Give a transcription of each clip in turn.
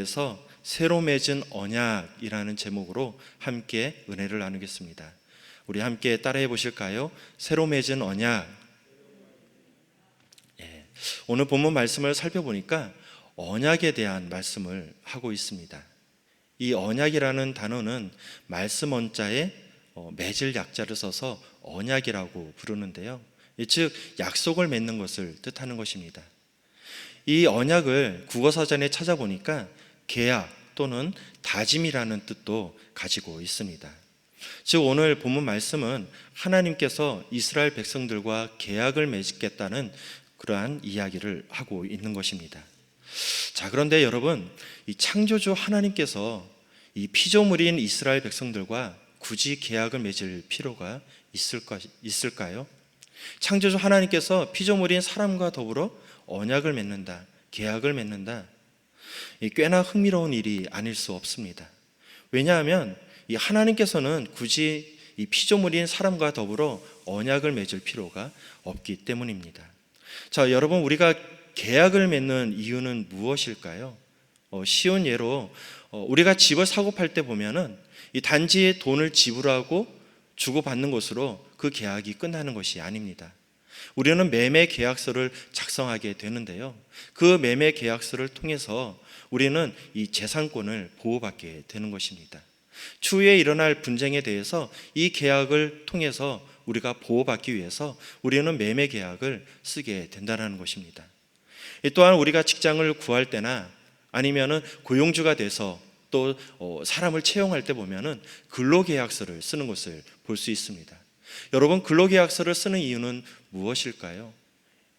그래서 새로 맺은 언약이라는 제목으로 함께 은혜를 나누겠습니다. 우리 함께 따라해 보실까요? 새로 맺은 언약. 예. 오늘 본문 말씀을 살펴보니까 언약에 대한 말씀을 하고 있습니다. 이 언약이라는 단어는 말씀 원자에 어, 맺을 약자를 써서 언약이라고 부르는데요. 즉 약속을 맺는 것을 뜻하는 것입니다. 이 언약을 국어사전에 찾아보니까 계약 또는 다짐이라는 뜻도 가지고 있습니다. 즉 오늘 본문 말씀은 하나님께서 이스라엘 백성들과 계약을 맺겠다는 그러한 이야기를 하고 있는 것입니다. 자, 그런데 여러분, 이 창조주 하나님께서 이 피조물인 이스라엘 백성들과 굳이 계약을 맺을 필요가 있을까, 있을까요? 창조주 하나님께서 피조물인 사람과 더불어 언약을 맺는다, 계약을 맺는다. 꽤나 흥미로운 일이 아닐 수 없습니다. 왜냐하면 이 하나님께서는 굳이 이 피조물인 사람과 더불어 언약을 맺을 필요가 없기 때문입니다. 자, 여러분 우리가 계약을 맺는 이유는 무엇일까요? 어, 쉬운 예로 어, 우리가 집을 사고 팔 때 보면은 이 단지 돈을 지불하고 주고 받는 것으로 그 계약이 끝나는 것이 아닙니다. 우리는 매매 계약서를 작성하게 되는데요. 그 매매 계약서를 통해서 우리는 이 재산권을 보호받게 되는 것입니다. 추후에 일어날 분쟁에 대해서 이 계약을 통해서 우리가 보호받기 위해서 우리는 매매 계약을 쓰게 된다는 것입니다. 또한 우리가 직장을 구할 때나 아니면은 고용주가 돼서 또 어, 사람을 채용할 때 보면은 근로계약서를 쓰는 것을 볼 수 있습니다. 여러분 근로계약서를 쓰는 이유는 무엇일까요?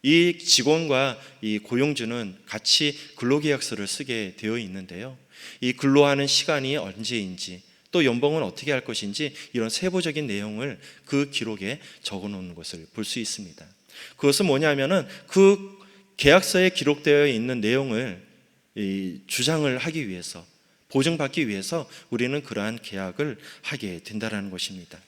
이 직원과 이 고용주는 같이 근로계약서를 쓰게 되어 있는데요. 이 근로하는 시간이 언제인지 또 연봉은 어떻게 할 것인지 이런 세부적인 내용을 그 기록에 적어 놓는 것을 볼 수 있습니다. 그것은 뭐냐면은 그 계약서에 기록되어 있는 내용을 주장을 하기 위해서 보증받기 위해서 우리는 그러한 계약을 하게 된다라는 것입니다.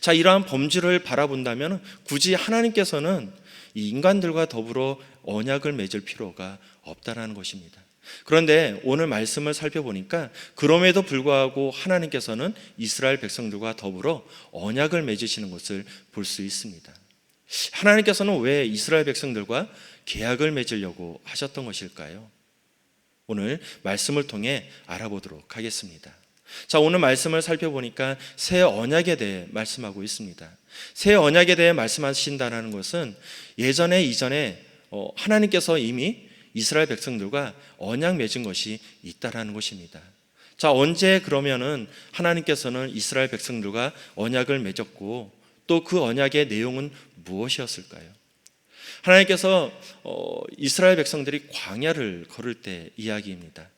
자, 이러한 범주를 바라본다면 굳이 하나님께서는 이 인간들과 더불어 언약을 맺을 필요가 없다라는 것입니다. 그런데 오늘 말씀을 살펴보니까 그럼에도 불구하고 하나님께서는 이스라엘 백성들과 더불어 언약을 맺으시는 것을 볼 수 있습니다. 하나님께서는 왜 이스라엘 백성들과 계약을 맺으려고 하셨던 것일까요? 오늘 말씀을 통해 알아보도록 하겠습니다. 자, 오늘 말씀을 살펴보니까 새 언약에 대해 말씀하고 있습니다. 새 언약에 대해 말씀하신다는 것은 예전에 이전에 어, 하나님께서 이미 이스라엘 백성들과 언약 맺은 것이 있다라는 것입니다. 자, 언제 그러면은 하나님께서는 이스라엘 백성들과 언약을 맺었고 또 그 언약의 내용은 무엇이었을까요? 하나님께서 어, 이스라엘 백성들이 광야를 걸을 때 이야기입니다.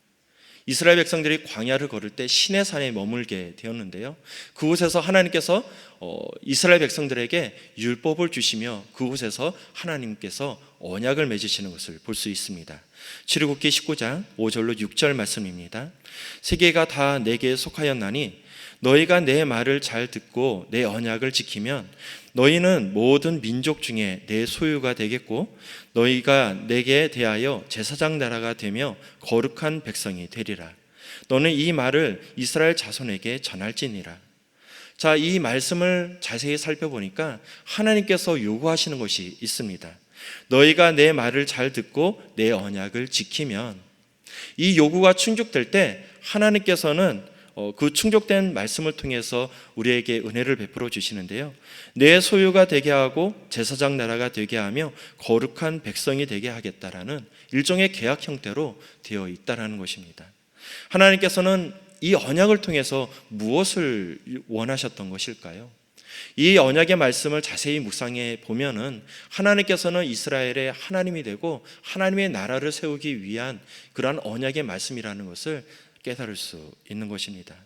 이스라엘 백성들이 광야를 걸을 때 신의 산에 머물게 되었는데요. 그곳에서 하나님께서 어, 이스라엘 백성들에게 율법을 주시며 그곳에서 하나님께서 언약을 맺으시는 것을 볼 수 있습니다. 출애굽기 19장 5절로 6절 말씀입니다. 세계가 다 내게 속하였나니 너희가 내 말을 잘 듣고 내 언약을 지키면 너희는 모든 민족 중에 내 소유가 되겠고 너희가 내게 대하여 제사장 나라가 되며 거룩한 백성이 되리라. 너는 이 말을 이스라엘 자손에게 전할지니라. 자, 이 말씀을 자세히 살펴보니까 하나님께서 요구하시는 것이 있습니다. 너희가 내 말을 잘 듣고 내 언약을 지키면 이 요구가 충족될 때 하나님께서는 어, 그 충족된 말씀을 통해서 우리에게 은혜를 베풀어 주시는데요. 내 소유가 되게 하고 제사장 나라가 되게 하며 거룩한 백성이 되게 하겠다라는 일종의 계약 형태로 되어 있다라는 것입니다. 하나님께서는 이 언약을 통해서 무엇을 원하셨던 것일까요? 이 언약의 말씀을 자세히 묵상해 보면은 하나님께서는 이스라엘의 하나님이 되고 하나님의 나라를 세우기 위한 그러한 언약의 말씀이라는 것을 깨달을 수 있는 것입니다.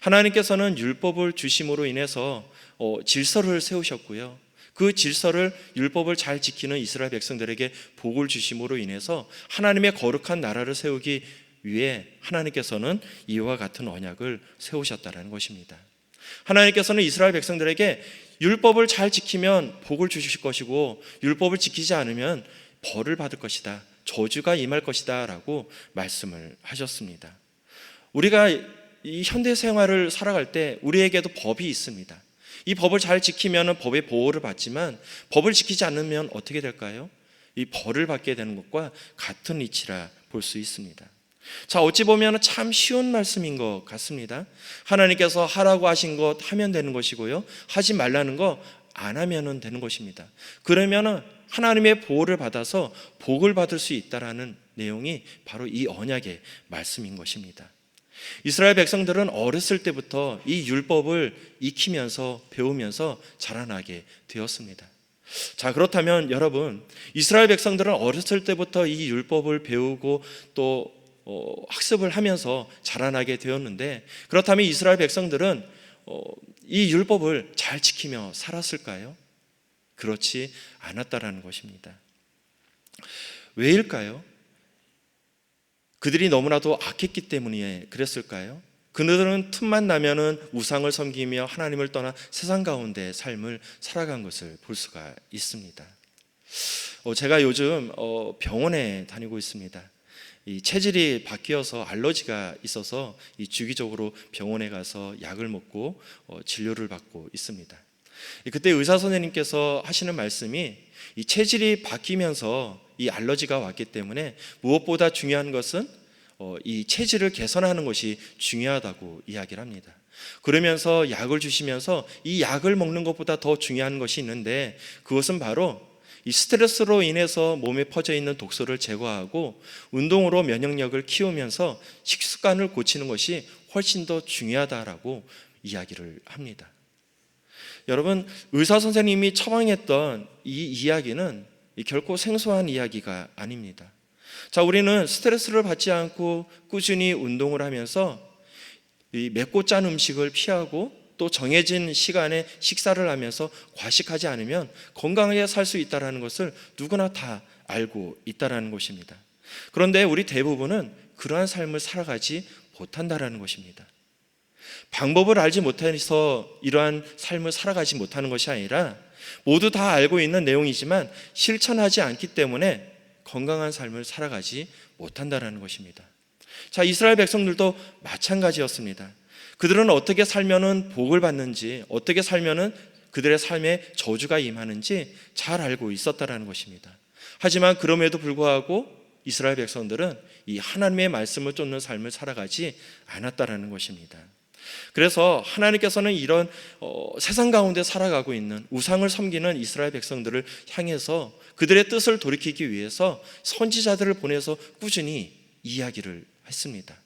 하나님께서는 율법을 주심으로 인해서 어, 질서를 세우셨고요. 그 질서를 율법을 잘 지키는 이스라엘 백성들에게 복을 주심으로 인해서 하나님의 거룩한 나라를 세우기 위해 하나님께서는 이와 같은 언약을 세우셨다는 것입니다. 하나님께서는 이스라엘 백성들에게 율법을 잘 지키면 복을 주실 것이고 율법을 지키지 않으면 벌을 받을 것이다. 저주가 임할 것이다라고 말씀을 하셨습니다. 우리가 이 현대 생활을 살아갈 때 우리에게도 법이 있습니다. 이 법을 잘 지키면 법의 보호를 받지만 법을 지키지 않으면 어떻게 될까요? 이 벌을 받게 되는 것과 같은 이치라 볼 수 있습니다. 자, 어찌 보면 참 쉬운 말씀인 것 같습니다. 하나님께서 하라고 하신 것 하면 되는 것이고요. 하지 말라는 거 안 하면 되는 것입니다. 그러면 하나님의 보호를 받아서 복을 받을 수 있다라는 내용이 바로 이 언약의 말씀인 것입니다. 이스라엘 백성들은 어렸을 때부터 이 율법을 익히면서 배우면서 자라나게 되었습니다. 자, 그렇다면 여러분, 이스라엘 백성들은 어렸을 때부터 이 율법을 배우고 또 어, 학습을 하면서 자라나게 되었는데 그렇다면 이스라엘 백성들은 어, 이 율법을 잘 지키며 살았을까요? 그렇지 않았다라는 것입니다. 왜일까요? 그들이 너무나도 악했기 때문에 그랬을까요? 그들은 틈만 나면은 우상을 섬기며 하나님을 떠나 세상 가운데 삶을 살아간 것을 볼 수가 있습니다. 어, 제가 요즘 어, 병원에 다니고 있습니다. 이 체질이 바뀌어서 알러지가 있어서 이 주기적으로 병원에 가서 약을 먹고 어, 진료를 받고 있습니다. 그때 의사 선생님께서 하시는 말씀이 이 체질이 바뀌면서 이 알러지가 왔기 때문에 무엇보다 중요한 것은 어, 이 체질을 개선하는 것이 중요하다고 이야기를 합니다. 그러면서 약을 주시면서 이 약을 먹는 것보다 더 중요한 것이 있는데 그것은 바로 이 스트레스로 인해서 몸에 퍼져 있는 독소를 제거하고 운동으로 면역력을 키우면서 식습관을 고치는 것이 훨씬 더 중요하다라고 이야기를 합니다. 여러분 의사 선생님이 처방했던 이 이야기는 결코 생소한 이야기가 아닙니다. 자, 우리는 스트레스를 받지 않고 꾸준히 운동을 하면서 이 맵고 짠 음식을 피하고 또 정해진 시간에 식사를 하면서 과식하지 않으면 건강하게 살 수 있다라는 것을 누구나 다 알고 있다라는 것입니다. 그런데 우리 대부분은 그러한 삶을 살아가지 못한다라는 것입니다. 방법을 알지 못해서 이러한 삶을 살아가지 못하는 것이 아니라 모두 다 알고 있는 내용이지만 실천하지 않기 때문에 건강한 삶을 살아가지 못한다라는 것입니다. 자, 이스라엘 백성들도 마찬가지였습니다. 그들은 어떻게 살면은 복을 받는지, 어떻게 살면은 그들의 삶에 저주가 임하는지 잘 알고 있었다라는 것입니다. 하지만 그럼에도 불구하고 이스라엘 백성들은 이 하나님의 말씀을 쫓는 삶을 살아가지 않았다라는 것입니다. 그래서 하나님께서는 이런 어, 세상 가운데 살아가고 있는 우상을 섬기는 이스라엘 백성들을 향해서 그들의 뜻을 돌이키기 위해서 선지자들을 보내서 꾸준히 이야기를 했습니다.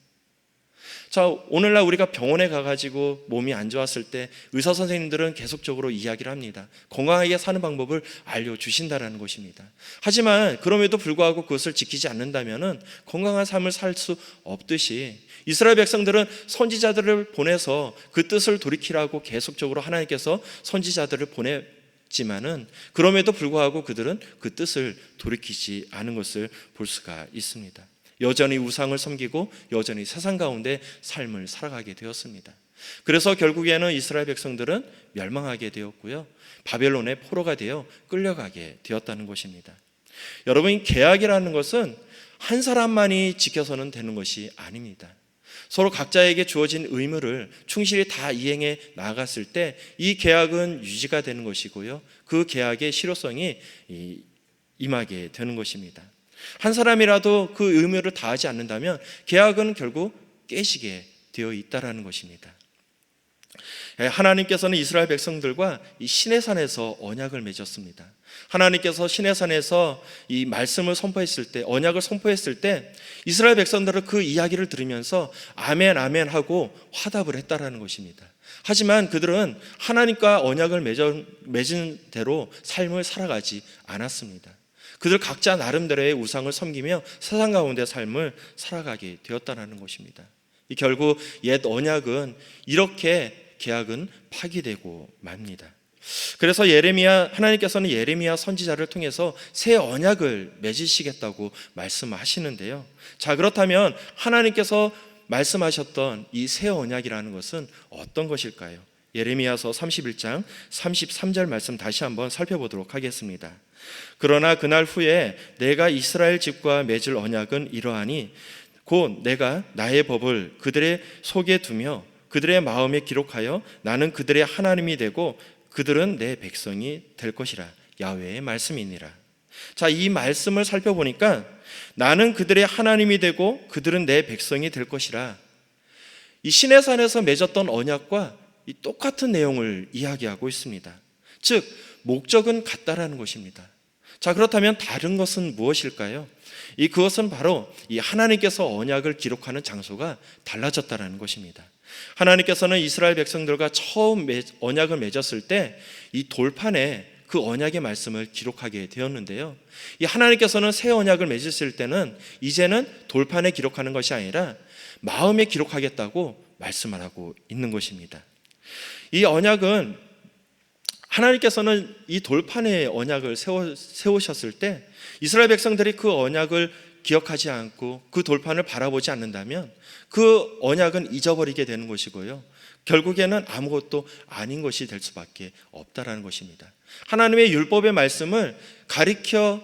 자, 오늘날 우리가 병원에 가가지고 몸이 안 좋았을 때 의사 선생님들은 계속적으로 이야기를 합니다. 건강하게 사는 방법을 알려주신다라는 것입니다. 하지만 그럼에도 불구하고 그것을 지키지 않는다면 건강한 삶을 살 수 없듯이 이스라엘 백성들은 선지자들을 보내서 그 뜻을 돌이키라고 계속적으로 하나님께서 선지자들을 보냈지만은 그럼에도 불구하고 그들은 그 뜻을 돌이키지 않은 것을 볼 수가 있습니다. 여전히 우상을 섬기고 여전히 세상 가운데 삶을 살아가게 되었습니다. 그래서 결국에는 이스라엘 백성들은 멸망하게 되었고요. 바벨론의 포로가 되어 끌려가게 되었다는 것입니다. 여러분, 계약이라는 것은 한 사람만이 지켜서는 되는 것이 아닙니다. 서로 각자에게 주어진 의무를 충실히 다 이행해 나갔을 때 이 계약은 유지가 되는 것이고요. 그 계약의 실효성이 임하게 되는 것입니다. 한 사람이라도 그 의무를 다하지 않는다면 계약은 결국 깨지게 되어 있다라는 것입니다. 예, 하나님께서는 이스라엘 백성들과 이 신의 산에서 언약을 맺었습니다. 하나님께서 신의 산에서 이 말씀을 선포했을 때, 언약을 선포했을 때, 이스라엘 백성들은 그 이야기를 들으면서 아멘, 아멘 하고 화답을 했다라는 것입니다. 하지만 그들은 하나님과 언약을 맺은 대로 삶을 살아가지 않았습니다. 그들 각자 나름대로의 우상을 섬기며 세상 가운데 삶을 살아가게 되었다는 것입니다. 결국 옛 언약은 이렇게 계약은 파기되고 맙니다. 그래서 예레미야 하나님께서는 예레미야 선지자를 통해서 새 언약을 맺으시겠다고 말씀하시는데요. 자 그렇다면 하나님께서 말씀하셨던 이 새 언약이라는 것은 어떤 것일까요? 예레미야서 31장 33절 말씀 다시 한번 살펴보도록 하겠습니다. 그러나 그날 후에 내가 이스라엘 집과 맺을 언약은 이러하니 곧 내가 나의 법을 그들의 속에 두며 그들의 마음에 기록하여 나는 그들의 하나님이 되고 그들은 내 백성이 될 것이라 야훼의 말씀이니라. 자, 이 말씀을 살펴보니까 나는 그들의 하나님이 되고 그들은 내 백성이 될 것이라. 이 신의 산에서 맺었던 언약과 이 똑같은 내용을 이야기하고 있습니다. 즉, 목적은 같다라는 것입니다. 자, 그렇다면 다른 것은 무엇일까요? 이 그것은 바로 이 하나님께서 언약을 기록하는 장소가 달라졌다라는 것입니다. 하나님께서는 이스라엘 백성들과 처음 매- 언약을 맺었을 때 이 돌판에 그 언약의 말씀을 기록하게 되었는데요. 이 하나님께서는 새 언약을 맺으실 때는 이제는 돌판에 기록하는 것이 아니라 마음에 기록하겠다고 말씀을 하고 있는 것입니다. 이 언약은 하나님께서는 이 돌판에 언약을 세워, 세우셨을 때 이스라엘 백성들이 그 언약을 기억하지 않고 그 돌판을 바라보지 않는다면 그 언약은 잊어버리게 되는 것이고요. 결국에는 아무것도 아닌 것이 될 수밖에 없다라는 것입니다. 하나님의 율법의 말씀을 가리켜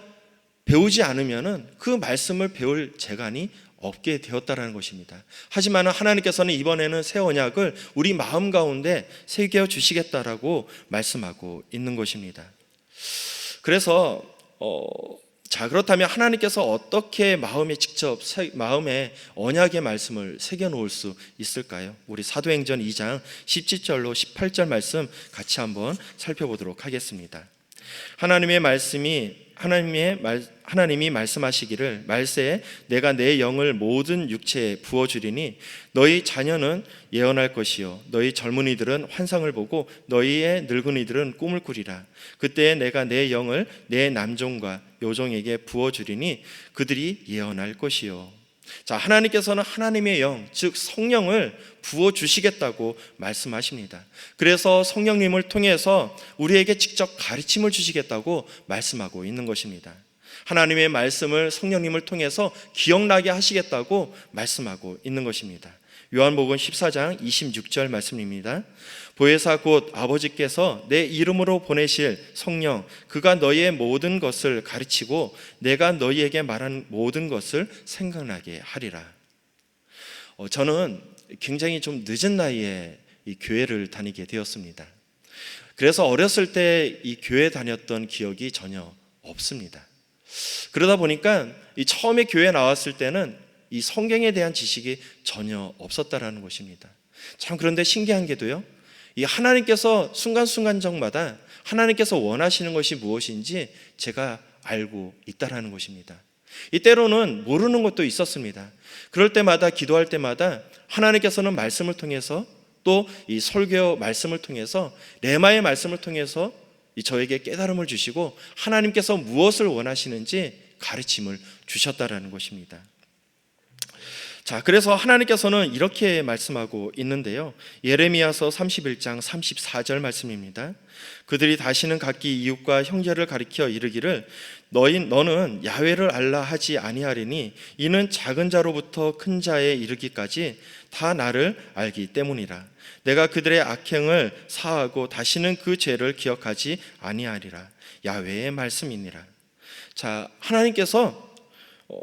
배우지 않으면은 그 말씀을 배울 재간이 없게 되었다라는 것입니다. 하지만 하나님께서는 이번에는 새 언약을 우리 마음 가운데 새겨 주시겠다라고 말씀하고 있는 것입니다. 그래서 어, 자 그렇다면 하나님께서 어떻게 마음에 직접 새- 마음에 언약의 말씀을 새겨 놓을 수 있을까요? 우리 사도행전 2장 17절로 18절 말씀 같이 한번 살펴보도록 하겠습니다. 하나님의 말씀이 하나님의 말, 하나님이 말씀하시기를 말세에 내가 내 영을 모든 육체에 부어 주리니 너희 자녀는 예언할 것이요. 너희 젊은이들은 환상을 보고 너희의 늙은이들은 꿈을 꾸리라. 그때에 내가 내 영을 내 남종과 요종에게 부어 주리니 그들이 예언할 것이요 자, 하나님께서는 하나님의 영, 즉 성령을 부어 주시겠다고 말씀하십니다. 그래서 성령님을 통해서 우리에게 직접 가르침을 주시겠다고 말씀하고 있는 것입니다. 하나님의 말씀을 성령님을 통해서 기억나게 하시겠다고 말씀하고 있는 것입니다. 요한복음 14장 26절 말씀입니다. 보혜사 곧 아버지께서 내 이름으로 보내실 성령 그가 너희의 모든 것을 가르치고 내가 너희에게 말한 모든 것을 생각나게 하리라. 어, 저는 굉장히 좀 늦은 나이에 이 교회를 다니게 되었습니다. 그래서 어렸을 때 이 교회 다녔던 기억이 전혀 없습니다. 그러다 보니까 이 처음에 교회 나왔을 때는 이 성경에 대한 지식이 전혀 없었다라는 것입니다. 참 그런데 신기한 게도요. 이 하나님께서 순간순간적마다 하나님께서 원하시는 것이 무엇인지 제가 알고 있다라는 것입니다. 이 때로는 모르는 것도 있었습니다. 그럴 때마다 기도할 때마다 하나님께서는 말씀을 통해서 또 이 설교 말씀을 통해서 레마의 말씀을 통해서 이 저에게 깨달음을 주시고 하나님께서 무엇을 원하시는지 가르침을 주셨다라는 것입니다. 자, 그래서 하나님께서는 이렇게 말씀하고 있는데요. 예레미야서 31장 34절 말씀입니다. 그들이 다시는 각기 이웃과 형제를 가리켜 이르기를 너희 너는 야훼를 알라 하지 아니하리니 이는 작은 자로부터 큰 자에 이르기까지 다 나를 알기 때문이라. 내가 그들의 악행을 사하고 다시는 그 죄를 기억하지 아니하리라. 야훼의 말씀이니라. 자, 하나님께서 어,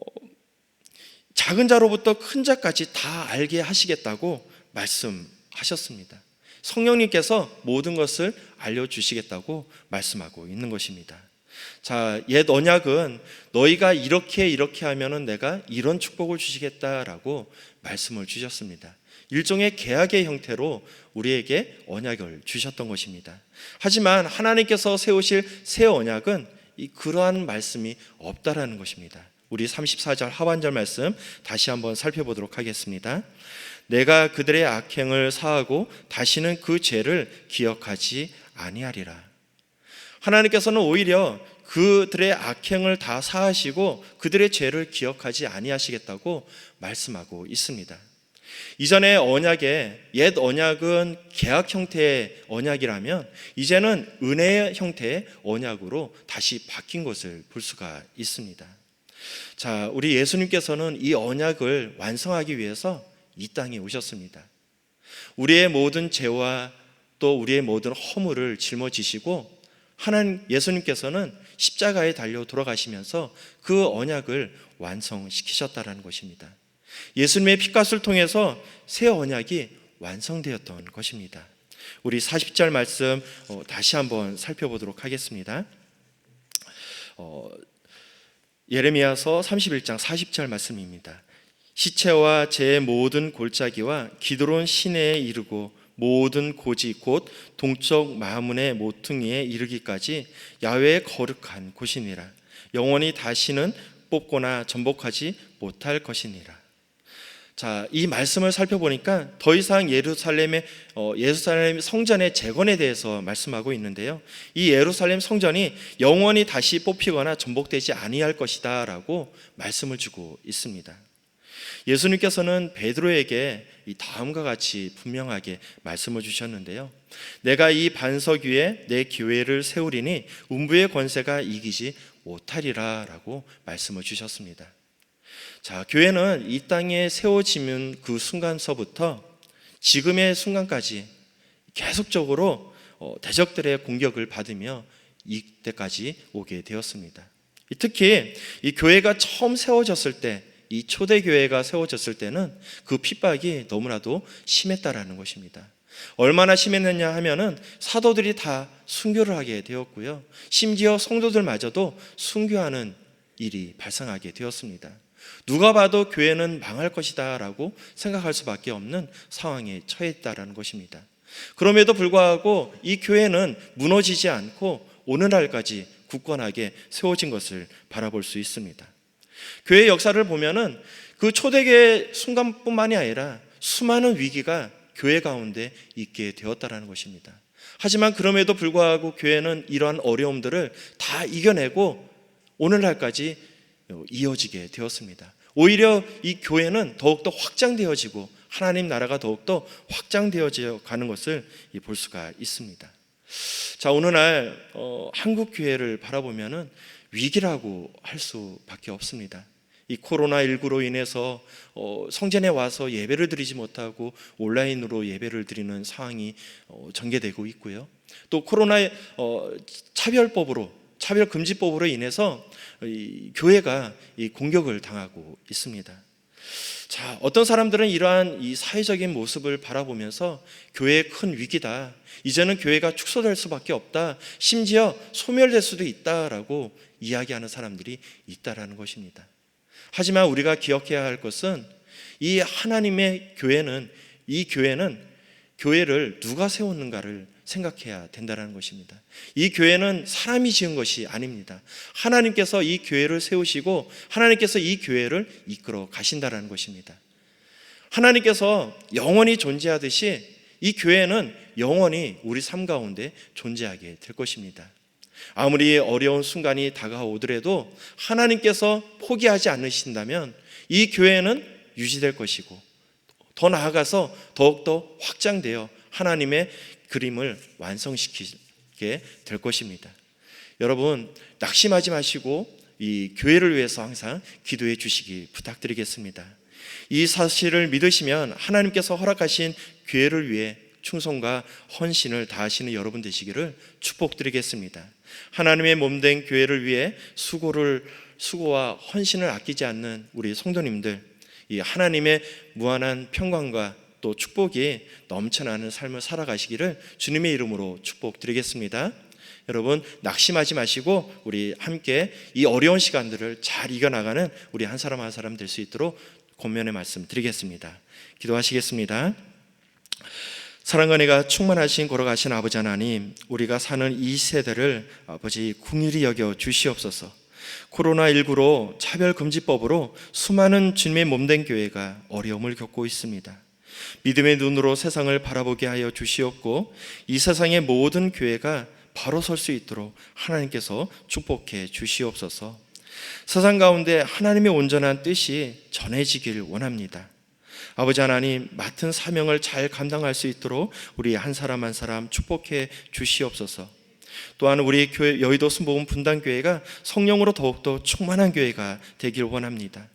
작은 자로부터 큰 자까지 다 알게 하시겠다고 말씀하셨습니다. 성령님께서 모든 것을 알려주시겠다고 말씀하고 있는 것입니다. 자, 옛 언약은 너희가 이렇게 이렇게 하면은 내가 이런 축복을 주시겠다라고 말씀을 주셨습니다. 일종의 계약의 형태로 우리에게 언약을 주셨던 것입니다. 하지만 하나님께서 세우실 새 언약은 이 그러한 말씀이 없다라는 것입니다. 우리 34절 하반절 말씀 다시 한번 살펴보도록 하겠습니다. 내가 그들의 악행을 사하고 다시는 그 죄를 기억하지 아니하리라. 하나님께서는 오히려 그들의 악행을 다 사하시고 그들의 죄를 기억하지 아니하시겠다고 말씀하고 있습니다. 이전의 언약의 옛 언약은 계약 형태의 언약이라면 이제는 은혜의 형태의 언약으로 다시 바뀐 것을 볼 수가 있습니다. 자, 우리 예수님께서는 이 언약을 완성하기 위해서 이 땅에 오셨습니다. 우리의 모든 죄와 또 우리의 모든 허물을 짊어지시고 하나님 예수님께서는 십자가에 달려 돌아가시면서 그 언약을 완성시키셨다라는 것입니다. 예수님의 피값을 통해서 새 언약이 완성되었던 것입니다. 우리 40절 말씀 어, 다시 한번 살펴보도록 하겠습니다. 어, 예레미야서 31장 40절 말씀입니다. 시체와 제 모든 골짜기와 기드론 시내에 이르고 모든 고지 곧 동쪽 마문의 모퉁이에 이르기까지 야외의 거룩한 곳이니라 영원히 다시는 뽑거나 전복하지 못할 것이니라. 자, 이 말씀을 살펴보니까 더 이상 예루살렘의 어, 예루살렘 성전의 재건에 대해서 말씀하고 있는데요. 이 예루살렘 성전이 영원히 다시 뽑히거나 전복되지 아니할 것이다라고 말씀을 주고 있습니다. 예수님께서는 베드로에게 이 다음과 같이 분명하게 말씀을 주셨는데요. 내가 이 반석 위에 내 교회를 세우리니 음부의 권세가 이기지 못하리라라고 말씀을 주셨습니다. 자, 교회는 이 땅에 세워지는 그 순간서부터 지금의 순간까지 계속적으로 어, 대적들의 공격을 받으며 이때까지 오게 되었습니다. 특히 이 교회가 처음 세워졌을 때, 이 초대 교회가 세워졌을 때는 그 핍박이 너무나도 심했다라는 것입니다. 얼마나 심했느냐 하면은 사도들이 다 순교를 하게 되었고요. 심지어 성도들마저도 순교하는 일이 발생하게 되었습니다. 누가 봐도 교회는 망할 것이다라고 생각할 수밖에 없는 상황에 처했다라는 것입니다. 그럼에도 불구하고 이 교회는 무너지지 않고 오늘날까지 굳건하게 세워진 것을 바라볼 수 있습니다. 교회 역사를 보면은 그 초대교회 순간뿐만이 아니라 수많은 위기가 교회 가운데 있게 되었다라는 것입니다. 하지만 그럼에도 불구하고 교회는 이러한 어려움들을 다 이겨내고 오늘날까지 이어지게 되었습니다. 오히려 이 교회는 더욱더 확장되어지고 하나님 나라가 더욱더 확장되어져 가는 것을 볼 수가 있습니다. 자, 오늘날 어, 한국 교회를 바라보면은 위기라고 할 수밖에 없습니다. 이 코로나 19로 인해서 어, 성전에 와서 예배를 드리지 못하고 온라인으로 예배를 드리는 상황이 어, 전개되고 있고요. 또 코로나 어, 차별법으로 차별금지법으로 인해서 이 교회가 이 공격을 당하고 있습니다. 자, 어떤 사람들은 이러한 이 사회적인 모습을 바라보면서 교회의 큰 위기다. 이제는 교회가 축소될 수밖에 없다. 심지어 소멸될 수도 있다라고 이야기하는 사람들이 있다라는 것입니다. 하지만 우리가 기억해야 할 것은 이 하나님의 교회는 이 교회는 교회를 누가 세웠는가를 생각해야 된다는 것입니다. 이 교회는 사람이 지은 것이 아닙니다. 하나님께서 이 교회를 세우시고 하나님께서 이 교회를 이끌어 가신다는 것입니다. 하나님께서 영원히 존재하듯이 이 교회는 영원히 우리 삶 가운데 존재하게 될 것입니다. 아무리 어려운 순간이 다가오더라도 하나님께서 포기하지 않으신다면 이 교회는 유지될 것이고 더 나아가서 더욱더 확장되어 하나님의 그림을 완성시키게 될 것입니다. 여러분 낙심하지 마시고 이 교회를 위해서 항상 기도해 주시기 부탁드리겠습니다. 이 사실을 믿으시면 하나님께서 허락하신 교회를 위해 충성과 헌신을 다하시는 여러분 되시기를 축복드리겠습니다. 하나님의 몸 된 교회를 위해 수고를 수고와 헌신을 아끼지 않는 우리 성도님들 이 하나님의 무한한 평강과 또 축복이 넘쳐나는 삶을 살아가시기를 주님의 이름으로 축복드리겠습니다. 여러분 낙심하지 마시고 우리 함께 이 어려운 시간들을 잘 이겨나가는 우리 한 사람 한 사람 될 수 있도록 권면의 말씀 드리겠습니다. 기도하시겠습니다. 사랑과 내가 충만하신 걸어가신 아버지 하나님, 우리가 사는 이 세대를 아버지 궁일이 여겨 주시옵소서. 코로나19로 차별금지법으로 수많은 주님의 몸된 교회가 어려움을 겪고 있습니다. 믿음의 눈으로 세상을 바라보게 하여 주시옵고 이 세상의 모든 교회가 바로 설 수 있도록 하나님께서 축복해 주시옵소서. 세상 가운데 하나님의 온전한 뜻이 전해지길 원합니다. 아버지 하나님 맡은 사명을 잘 감당할 수 있도록 우리 한 사람 한 사람 축복해 주시옵소서. 또한 우리 교회 여의도 순복음 분당 교회가 성령으로 더욱더 충만한 교회가 되길 원합니다.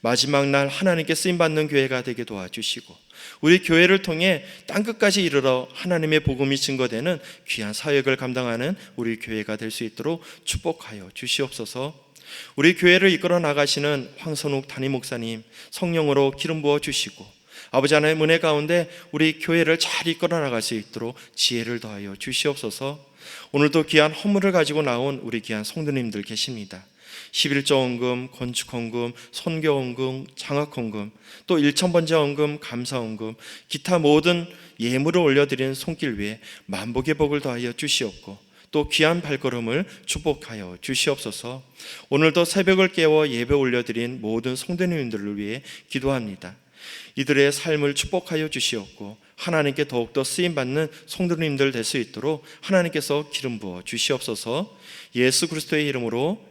마지막 날 하나님께 쓰임 받는 교회가 되게 도와주시고 우리 교회를 통해 땅 끝까지 이르러 하나님의 복음이 증거되는 귀한 사역을 감당하는 우리 교회가 될 수 있도록 축복하여 주시옵소서. 우리 교회를 이끌어 나가시는 황선욱 담임 목사님 성령으로 기름 부어 주시고 아버지 하나님 은혜 가운데 우리 교회를 잘 이끌어 나갈 수 있도록 지혜를 더하여 주시옵소서. 오늘도 귀한 허물을 가지고 나온 우리 귀한 성도님들 계십니다. 11조 헌금, 건축 헌금, 선교 헌금, 장학 헌금, 또 1천번째 헌금, 감사 헌금, 기타 모든 예물을 올려드리는 손길 위에 만복의 복을 더하여 주시옵고 또 귀한 발걸음을 축복하여 주시옵소서. 오늘도 새벽을 깨워 예배 올려드린 모든 성도님들을 위해 기도합니다. 이들의 삶을 축복하여 주시옵고 하나님께 더욱더 쓰임 받는 성도님들 될 수 있도록 하나님께서 기름 부어 주시옵소서. 예수 그리스도의 이름으로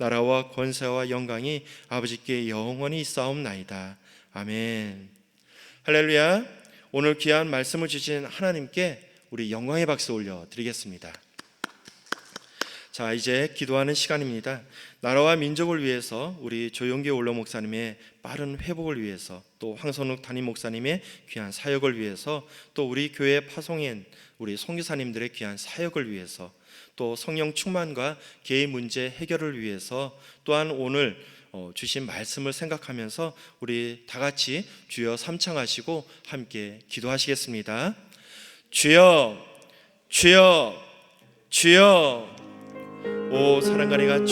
나라와 권세와 영광이 아버지께 영원히 있사옵나이다. 아멘. 할렐루야. 오늘 귀한 말씀을 주신 하나님께 우리 영광의 박수 올려 드리겠습니다. 자, 이제 기도하는 시간입니다. 나라와 민족을 위해서 우리 조용기 올로 목사님의 빠른 회복을 위해서 또 황선욱 담임 목사님의 귀한 사역을 위해서 또 우리 교회 파송인 우리 송기사님들의 귀한 사역을 위해서 또 성령 충만과 개인 문제 해결을 위해서 또한 오늘 어, 주신 말씀을 생각하면서 우리 다 같이 주여 삼창하시고 함께 기도하시겠습니다. 주여, 주여, 주여. 오 사랑가리가